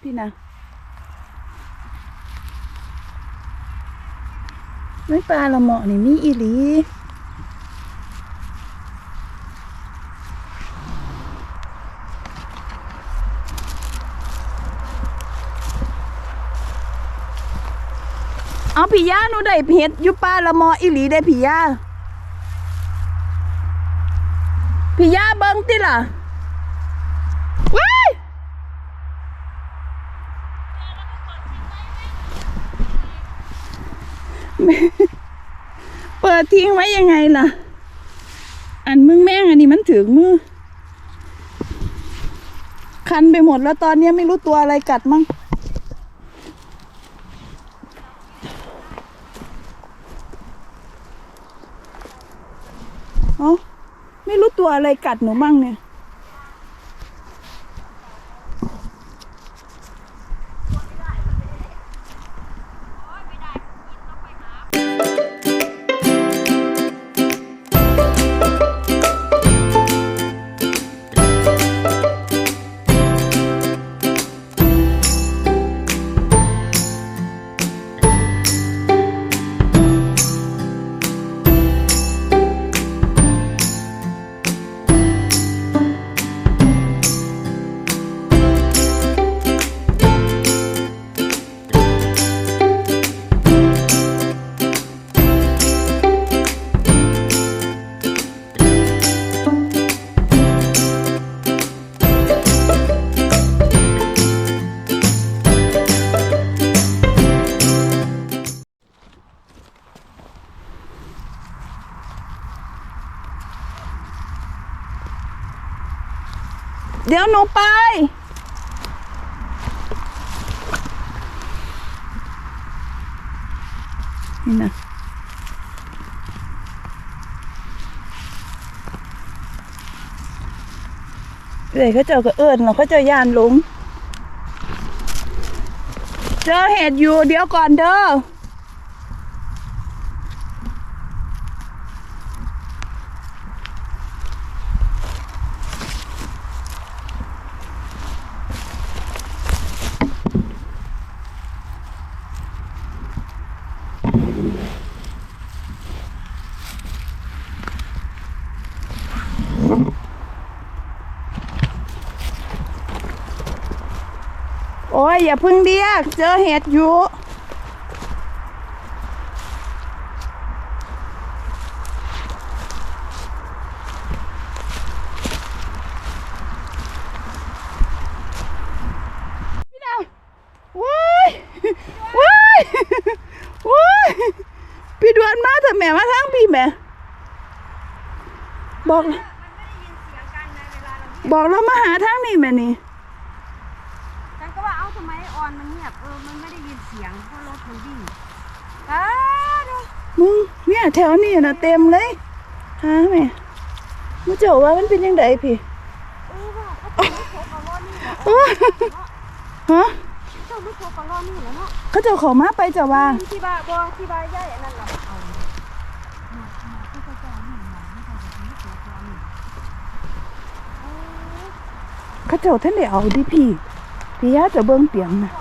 พี่นะ ไม่ปลาละเหมาะนี่มีอีหลีเอาพี่ย่าหนูได้เห็ดอยู่ป้าละเหมออีหลีได้พี่ย่าพี่ย่าเบิ้งติล่ะว้าย เปิดทิ้งไว้ยังไงล่ะ อันมึงแม่งอันนี้มันถึงมือ คันไปหมดแล้วตอนเนี้ยไม่รู้ตัวอะไรกัดมั่งเอ้าไม่รู้ตัวอะไรกัดหนูมั่งเนี่ย นูไป นี่นะเดี๋ยวเขาเจ้าก็เอิญเราเขาเจ้าย่านหลงเจอเห็ดอยู่เดี๋ยวก่อนเด้อ โอย่าเพึ่งเรียก เจอเห็ดอยู่พี่ดาวว้ายว้ายว้ายพี่ดวนมาเถอะแม่มาทางพี่แม่บอกบอกเรามาหาทางนี่แม่นี่ก็ว่าเอ้าทำไมออนมันเงียบเออมันไม่ได้ยินเสียงเพราะรถมันวิ่งอ้าดู มึงเนี่ยแถวนี้นะเต็มเลยฮะแม่มึงเจ้าว่ามันเป็นยังไงพี่เออว่าเขาเป็นลูกโคกะล้อนี่เหรอโอ้ยฮะเจ้าลูกโคกะล้อนี่เหรอเนาะเขาเจ้าเขอมาไปเจ้าว่าที่บ้านบ่ที่บ้านย่ายอันนั้นเราเอาเขาเจ้าท่านได้เอาดิพี่พี่ยาจะเบิ้งเปียงนะ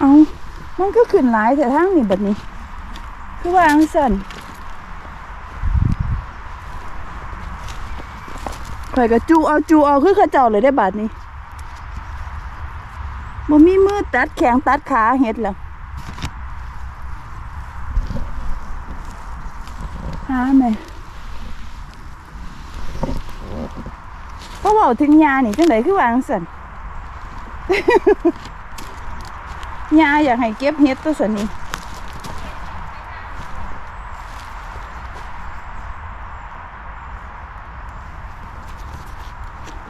เอา มันก็ขึ้นหลายแต่ทางนี่บัดนี้ คือว่าอังสันข่อยก็จูเอาจูเอาคือเขาเจ้าเลยได้บาดนี้บ่มีมือตัดแขงตัดขาเฮ็ดแล้วหาแม่พอเว้าถึงยานี่จังไดคือว่าจังซั่น ยาอยากให้เก็บเฮ็ดตัวสันนี่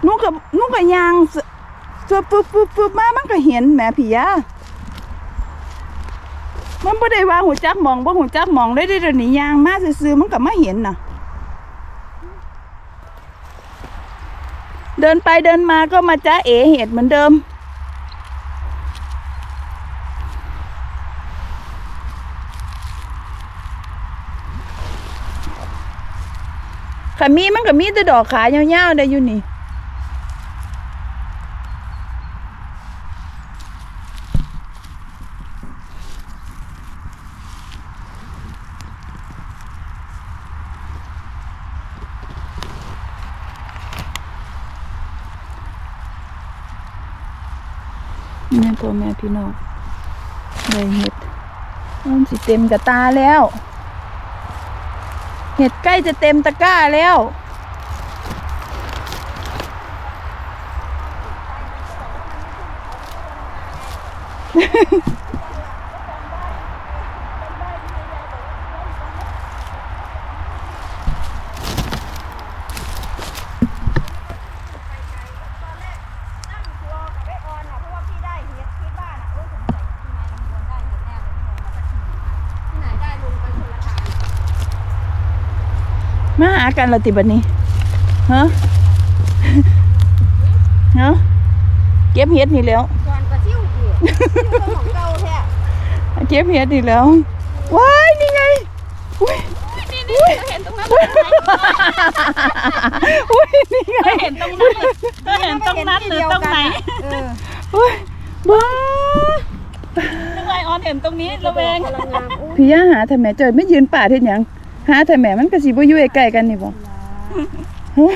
หนูกับหนูกับยางสสวปึ๊บปึ๊บปึ๊บมามันก็เห็นแหม่พี่ยามันบ่ได้ว่าหูจักมองบ่หูจักมองได้ได้เดี๋ยวนี้ยางมาซื่อมันก็มาเห็นน่ะ เดินไปเดินมาก็มาจ้าเอเห็ดเหมือนเดิม ขันมีมันก็มีแต่ดอกขายาวๆได้อยู่นี่นี่พ่อแม่พี่น้องได้เห็ดมันสิเต็มกระตาแล้ว เห็ดใกล้จะเต็มตะกร้าแล้วงรอกับไอ้ออนอะเพราะว่าพี่ได้เห็ดที่บ้านอะโอ้ยสงสัยที่นายลำดวนได้เห็ดแน่เลยไม่ลงมาสักทีที่ไหนได้ลงไปคนละทาง มาหากันละติบันนี้ฮะฮะเก็บเห็ดนี่แล้วก่อนกระซิ่วกูซิ่วของเก่าแท้เก็บเห็ดนี่แล้วว้ายนี่ไงอุ้ยนี่นี่เห็นตรงนั้นอุ้ยนี่ไงเห็นตรงนั้นหรือเห็นตรงนั้นหรือตรงไหนเอออุ้ยบ้านึกว่าไอออนเห็นตรงนี้ระแวงพลังงานอู้พี่ย่าหาทำไมเจอไม่ยืนป่าเท่นหยัง หาทำไมมันก็สิบ่อยู่ใกล้ๆกันนี่บ่ฮะ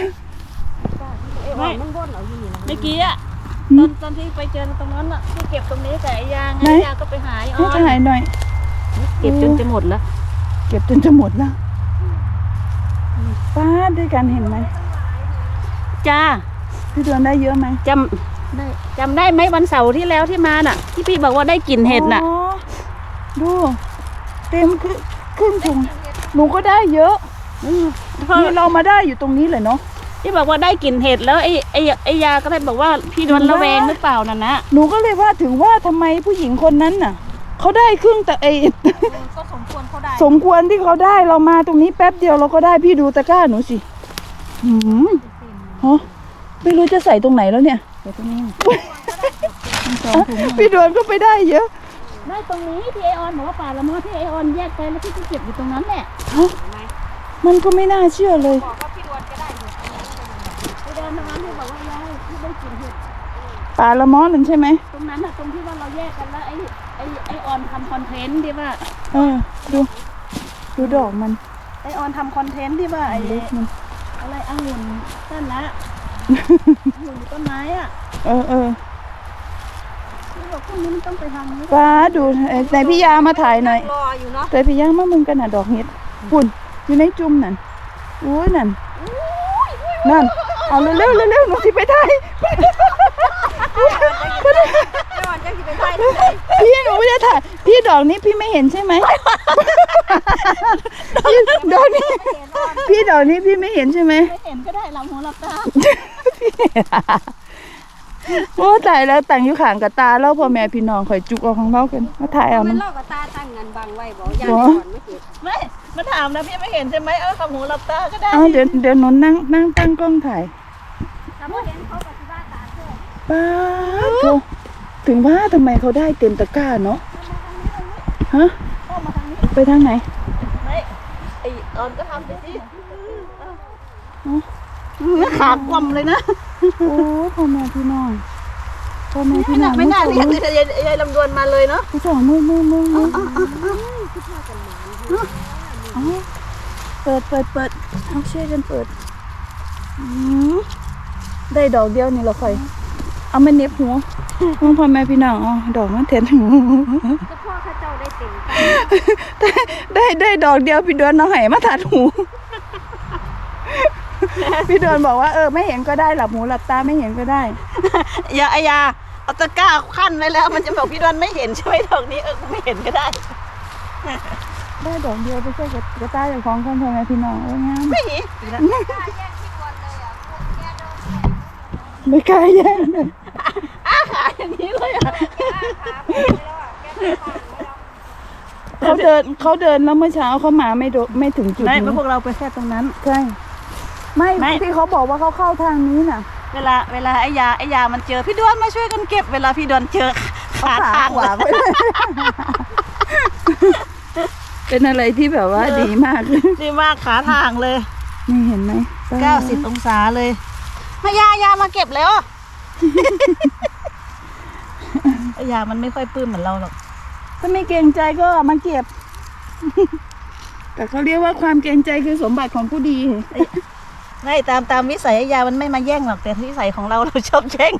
ไอ้ออนมันบ่นเอาอยู่นี่นะเมื่อกี้อะหืตมอนตอนที่ไปเจอตรงนั้นอะที่เก็บตรงนี้กับไอ้ยางไหนไอ้ยางก็ไปหาไออให้อนถ่ายหน่อย เก็บจนจะหมดแล้วเก็บจนจะหมดแล้วป้าดด้วยกันเห็นไหมจ้าพี่ดวนได้เยอะไหมจำได้จำได้ไหมวันเสาร์ที่แล้วที่มาน่ะ ที่พี่บอกว่าได้กลิ่นเห็ดน่ะ อ๋อดู เต็มครึ่งครึ่งถุง หนูก็ได้เยอะเพราะนี่เรามาได้อยู่ตรงนี้เลยเนาะ ที่บอกว่าได้กลิ่นเห็ดแล้วไอ้ไอ้ไอ้ยาก็เลยบอกว่าพี่โดนระแวงหรือเปล่านั่นนะหนูก็เลยว่าถึงว่าทำไมผู้หญิงคนนั้นน่ะ เขาได้ครึ่งแต่ไอ ก็สมควรเขาได้สมควรที่เขาได้เรามาตรงนี้แป๊บเดียวเราก็ได้พี่ดูตะกร้าหนูสิหืมฮะไม่รู้จะใส่ตรงไหนแล้วเนี่ย เดี๋ยวตรงนี้ พี่ดวนก็ไปได้เยอะ ได้ตรงนี้ที่ไอออนบอกว่าป่าละมอที่ไอออนแยกไปแล้วพี่ก็เก็บอยู่ตรงนั้นแหละฮะมันก็ไม่น่าเชื่อเลย บอกว่าพี่ดวนก็ได้เห็ดไปเดินตรงนั้นที่บอกว่ายายที่ได้กลิ่นเห็ดปลาละม้อนั่นใช่ไหมตรงนั้นอะตรงที่ว่าเราแยกกันแล้วไอ้ไอ้ไอ้ออนทำคอนเทนต์ที่ว่าเออดูดูดอกมันไอ้ออนทำคอนเทนต์ที่ว่าไอ้เล็กมันอะไรองุ่นต้นนะองุ่นอยู่ต้นไม้อะเออเออที่บอก พวกนี้มันต้องไปทางนี้ป้าดูเอ้ยไหนพี่ยามาถ่ายหน่อยรออยู่เนาะแต่พี่ยามามึงกันน่ะดอกเห็ดปุ่นอยู่ในจุ่มนั่นอุ้ยนั่นนั่นเอาเร็วเร็วเร็วเร็วหนูสิไปถ่ายไอ้ออนจะสิไปได้ที่ไหนพี่หนูไม่ได้ถ่ายพี่ดอกนี้พี่ไม่เห็นใช่ไหมพี่ดอกนี้ พี่ดอกนี้พี่ไม่เห็นใช่ไหมไม่เห็นก็ได้หลับหูหลับตา โอ้ตายแล้วต่างอยู่ข้างกับตาแล้วพ่อแม่พี่น้องข่อยจุกเอาของเรากันมาถ่ายเอามัมันนเล่ากับตาตั้งเงินบังไว้บอกยาบ่ก่อนไม่เห็นไม่ มาถามนะพี่ไม่เห็นใช่ไหมเออหลับหูหลับตาก็ได้ เอาเดี๋ยวเดี๋ยวหนูนั่งนั่งตั้งกล้องถ่ายแต่พอเห็นเขากับที่บ้านตาเชื่อป้าดโถถึงว่าทำไมเขาได้เต็มตะกร้าเนาะฮะเข้ามาทางนี้ไปทางไหนไม่ไอ้ออนก็ทำไปสิขาคว่ำเลยนะ โอ้พ่อแม่พี่น้องพ่อแม่พี่ไม่น้อน่างไม่น่าเรียกมืเลยยายยายลำดวนมาเลยเนาะผู้สองมือมือมือมือเอาเปิดเปิดเปิดเอาช่วยกันเปิดอืมได้ดอกเดียวนี่เราค่อย เอามาเน็บหัวมึงพ่อแม่พี่น้องเอาดอกมาเทนหัวก็พ่อข้าเจ้าได้เต็มตาได้ได้ดอกเดียวพี่เดือนเอาไหมาถัดหู พี่เดือนบอกว่าเออไม่เห็นก็ได้หลับหูหลับตาไม่เห็นก็ได้ อย่าอยาเอาตะกร้าขั้นไว้แล้ว มันจะบอกพี่ดอนไม่เห็นใช่ไหมดอกนี้เออไม่เห็นก็ได้ได้ดอกเดียวไปใช่กับกระต้ายอย่างของคนพ่อแม่พี่น้องโอ้ยงามไม่เห็นกล้าแย่งที่ดวนเลยอะไม่กล้าแย่งเลยอาขาอย่างนี้เลยอะเขาเดินเขาเดินแล้วเมื่อเช้าเขามาไม่โดไม่ถึงจุดไม่พวกเราไปแค่ตรงนั้นใช่ ไม่ไม่ ที่เขาบอกว่าเขาเข้าทางนี้น่ะ เวลาเวลาไอ้ยาไอ้ยามันเจอพี่ดวนมาช่วยกันเก็บเวลาพี่ดวนเจอขาทางขวาไปเลยเป็นอะไรที่แบบว่าดีมาก ดีมากขาทางเลยนี่เห็นไหมเก้าสิบองศาเลยมายายามาเก็บแล้วไอ้ยามันไม่ค่อยปลื้มเหมือนเราหรอกถ้าไม่เกรงใจก็มาเก็บ แต่เขาเรียกว่าความเกรงใจคือสมบัติของผู้ดี ไม่ตามตามวิสัยไอ้ยามันไม่มาแย่งหรอกแต่วิสัยของเราเราชอบแย่ง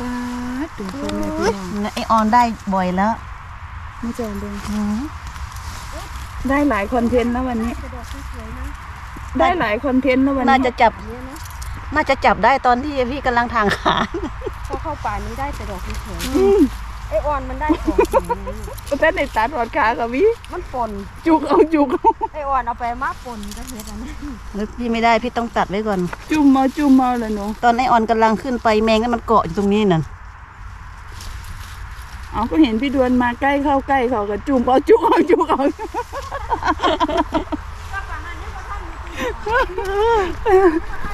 ป้าดถึงพ่อแม่พี่น้องไอออนได้บ่อยแล้วไม่จองเบงได้หลายคอนเทนต์นะวันนี้กระดอกสวยๆนะได้หลายคอนเทนต์นะวันนี้น่าจะจับเนี่ยนะน่าจะจับได้ตอนที่พี่กำลังทางขาพอเข้าป่านี้ได้แต่ดอกสวยอืมๆ ไอออนมันได้สองสีนะก็แต่ในตัดหอดขากับวิมันปนจุกเอาจุกเอาไอออนเอาไปมาปนก็เฮ็ดอันนั้นแล้วพี่ไม่ได้พี่ต้องตัดไว้ก่อน จุ่มเอาจุ่มเอาเลยหนูตอนไอออนกำลังขึ้นไปแมงนั้นมันเกาะอยู่ตรงนี้นั่นเอาก็เห็นพี่ดวนมาใกล้เข้าใกล้เขาก็จุ่มเอาจุกเอาจุกเอาก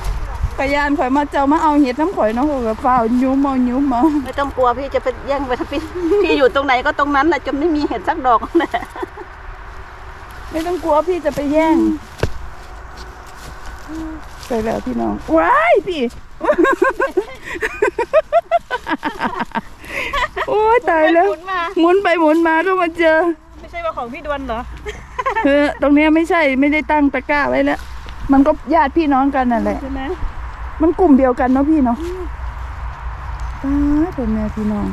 ระยานข่อยมาเจ้ามาเอาเห็ดน้ำข่อยเนาะข่อยก็เฝ้ายุ่มเอายุ่มเอาไม่ต้องกลัวพี่จะไปแย่งไปทั้งพี่พี่อยู่ตรงไหนก็ตรงนั้นแหละจนไม่มีเห็ดสักดอกนะไม่ต้องกลัวพี่จะไปแย่งไปแล้วพี่น้องว้ายพี่ โอ้ยตายแล้ว หมุนไปหมุนมาก็มาเจอ ไม่ใช่ว่าของพี่ดวนเหรอเออตรงเนี้ยไม่ใช่ไม่ได้ตั้งตะกร้าไว้แล้ว มันก็ญาติพี่น้องกันนั่นแหละ ใช่ไหม มันกลุ่มเดียวกันเนาะพี่เนาะป้าเป็นแม่พี่น้อง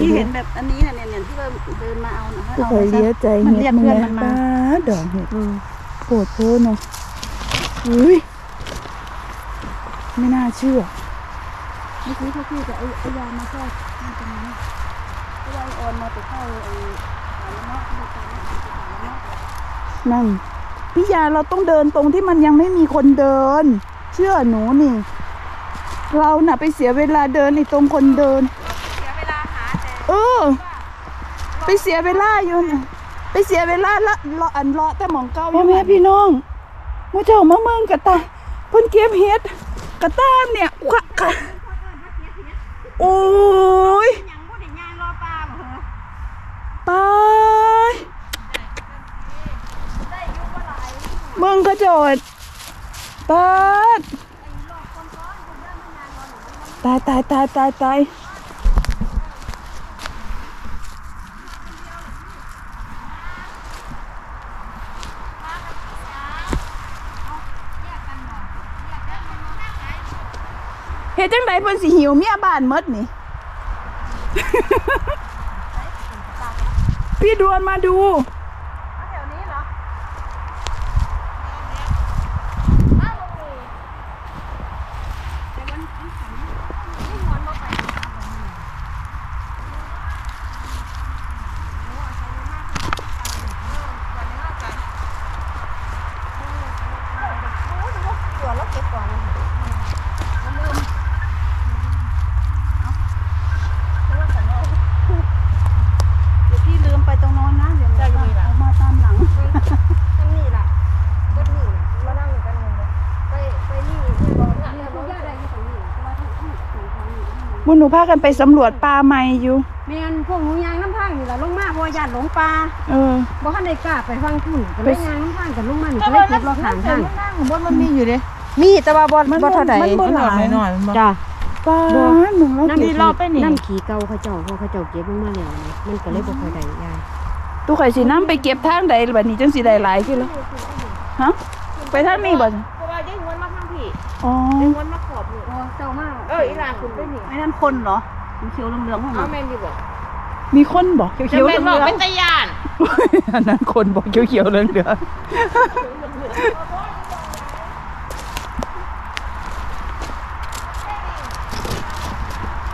พี่เห็นแบบอันนี้น่ะเนี่ยเนี่ยที่ว่าเดินมาเอานะก็เอาเคยมาซะเลี้ยใจมันเห็เรียดกมึงเพื่อนไงมันมาป้าดอกเห็ดโกรธโพเนาะอุ้ยไม่น่าเชื่อเมื่อกี้พวกพี่จะเอาเอายามาแค่ตรงนี้เอายาออนมาไปเข้าไอ้สารละเนาะที่เราตามสารละเนาะนั่นพี่ยาเราต้องเดินตรงที่มันยังไม่มีคนเดิน เชื่อหนูนี่ เราน่ะไปเสียเวลาเดินในตรงคนเดิน เสียเวลาหาแต่เออ ไปเสียเวลาอยู่น่ะไปเสียเวลาละรออันรอแต่หมองเก้าพ่อแม่พี่น้องมาเจ้ามาเมืองกะตาเพิ่นเก็บเห็ดกะตามเนี่ยควะกะโอ้ยยังบ่ได้ย่างรอปลาบ่เหรอตายเมืองกระโจด ตายตายตายตายตายตายเฮ็ดจังไดเพิ่นสิหิวเมียบ้านมดนี่ พี่ดวนมาดู แถวนี้เหรอมาลงนี่แต่วันนี้ขันนี่งอนบ่ไปหาบ่นี่โอ้อาศัยอยู่มากขึ้นไปเออวันนี้เอากันเออโอ้ยมันก็ตัวเราเก็บก่อนนะมันลืมเอ้าเรื่องของเรา เดี๋ยวพี่ลืมไปตรงโน้นนะเดี๋ยว ได้อยู่นี่ล่ะ เอามาตามหลัง ทั้งนี่ล่ะก็นี่น่ะมานั่งกันหมดเลยไปไปนี่เนี่ยบอกเนี่ยบอกย่าได้ที่ตรงนี้เพราะว่าทั้งทั้งสองทางนี่มุนหนูพากันไปสำรวจป่าใหม่อยู่แม่นพวกหนูยางน้ำทางนี่ล่ะลงมาเพราะว่าญาติหลงป่าเออ บ่ทันได้กล้าไปฟังทุ่นก็เลยยางน้ำทางกันลงมานี่ก็เลยเก็บรอขางทางบนมันมีอยู่เด้มีแต่ว่าบ่มันบ่เท่าใดมันบ่ หลายหน่อยๆมันบอกจ้ะ ป้าหนึ่งแล้วน้ำเก็ขี่บรอบไปนี่น้ำขี่เก่าเขาเจ้าเพราะเขาเจ้าเก็บลงมาแล้วนะมันก็เลยบ่ค่อยได้ยายตู้ข่อยสิน้ำไปเก็บทางใดบัดนี้จังสิได้หลายขึ้นแล้วฮะไปทางนี้บ่เพราะว่าได้งวนมาข้างพี่อ๋อได้งวนมาขอบอยู่โอ้ เจ้ามากเอออีหลาคุณไปนี่ไอ้นั่นคนเหรอมันเขียวเหลืองๆของเอามันแมนดีบอกมีคนบอกจะเขียวๆเหแมลืนบอกองเป็นตะยานๆอันนั้นคนบอกเขียวๆเหลืองๆ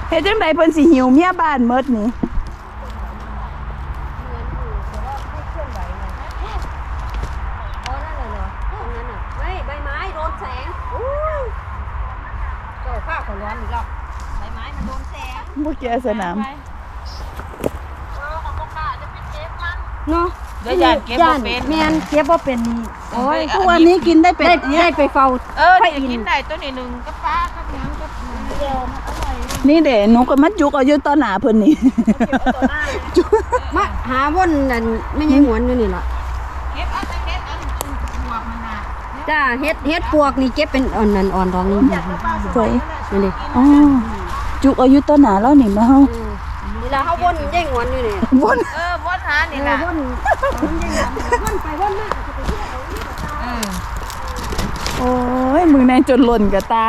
เฮ็ดจังไดเพิ่นสิหิวเมียบ้านหมดนี่ อ๋อนั่นเลยเหรอตรงนั้นน่ะไม่ใบไม้โดนแสงอู้ เจ้าข้าวก็ร้อนอีกแล้วใบไม้มันโดนแสงบ่แกสนามเนาะเดี๋ยวยานเก็บบ่เป็นแม่นเก็บบ่เป็นนี่โอ้ย ทุกวันนี้กินได้เป็ได้ดเนี่ยได้ไปเฝ้า เออเดี๋ยวกินได้ตัวนี้หนึ่งกับป้ากับน้ำกับนี่เด้หนูก็มาจุกเอาอยู่ต่อหน้าเพิ่นนี่มาหาว่นนั่นไม่ใช่หวนอยู่นี่ล่ะ จ้าเฮ็ดเฮ็ดปวกนี่เก็บเป็นอ่อนนั่นอ่อนดองนี่สวยนี่นี่อ๋อจุกอายุต้นหนาแล้วนี่มาเฮาเวลาเขาวนแย่งหวนอยู่นี่วนเออบ่ทานนี่ล่ะวนวนไปวนมาก็จะไปเที่ยวเออโอ้ยมือในจนหล่นกับตา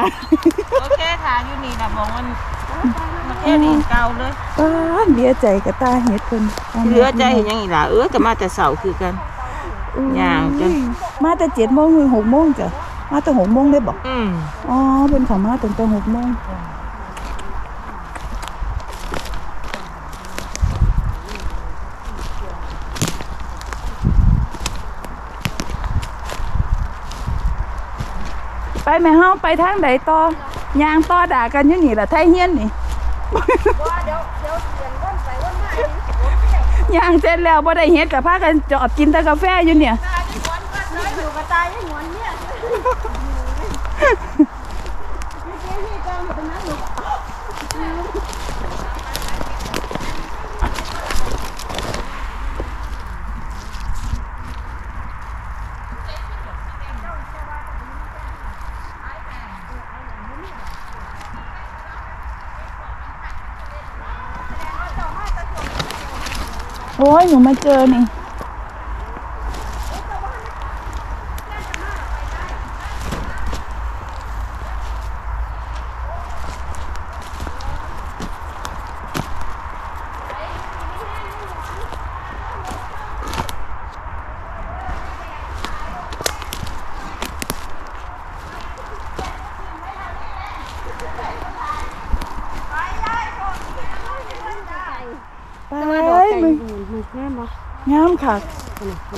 โอเคทานอยู่นี่ล่ะบอกมันมันแค่นี้เก่าเลยป้าดเหลียใจกับตาเฮ็ดเพิ่นเหลือใจเห็นยังอีกล่ะเออก็มาแต่เสาคือกัน ย่างจนมาแต่7โมงถึง6โมงจ้ะมาแต่6โมงได้บ่อืมอ๋อเพิ่นเข้ามาตั้งแต่6โมงไปแม่เฮาไปทางใดต่อย่างต่อด่ากันอยู่นี่ล่ะไทยเฮียนนี่ ย่างเสร็จแล้วบ่ได้เฮ็ดกับพากันจอดกินแต่กาแฟอยู่เนี่ย น้อยอยู่กับตายยังหวนเนี่ย โอ้ยหนูมาเจอนี่ ไป แต่ว่าดอกไก่ มึง มันแค่บ่ งามค่ะ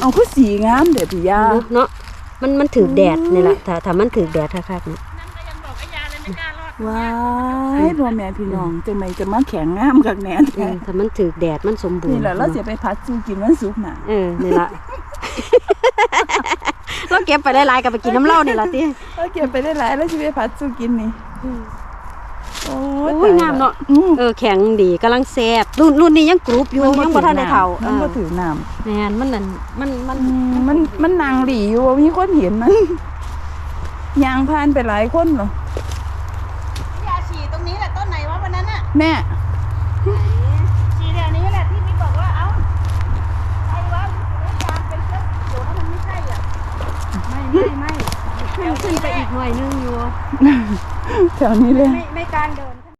เอาคือสีงามเด้อพี่ยาเนาะมันมันถือแดดนี่แหละถ้าถ้ามันถือแดดคักๆนี่ว้ายพ่อแม่พี่น้องจังไมจะมาแข็งงามกับแหนนเออถ้ามันถือแดดมันสมบูรณ์นี่แหละเราจะไปพัดสู้กินวันศุกร์น่ะเออนี่ละเราเก็บไปหลายๆกับไปกินน้ำเหล้านี่ละติเราเก็บไปได้หลายแล้วจะไปพัดสู้กินนี่ โอ้โอ้ยงามเนาะอืมเออแข็งดีกำลังแซ่บรุ่นรุ่นนี้ยังกรุบอยู่ยังบ่ทันได้เฒ่าเอมันบ่อถือน้แม่นมันนั่นมันมันำอืมมันมันนางหลีอยู่ว่ามีคนเห็นมันยางพานไปหลายคนเหรอยาฉี่ตรงนี้แหละต้นไหนวะวันนั้นน่ะแม่ฉี่แถวนี้แหละที่มีบอกว่าเอ้าใครวะยามเป็นเชื้ออยู่แล้วมันไม่ใช่อะไม่ไม่ไม่ขึ้นขึ้นไปอีกหน่อยนึงอยู่ แถวนี้เลย ไม่ไม่การเดิน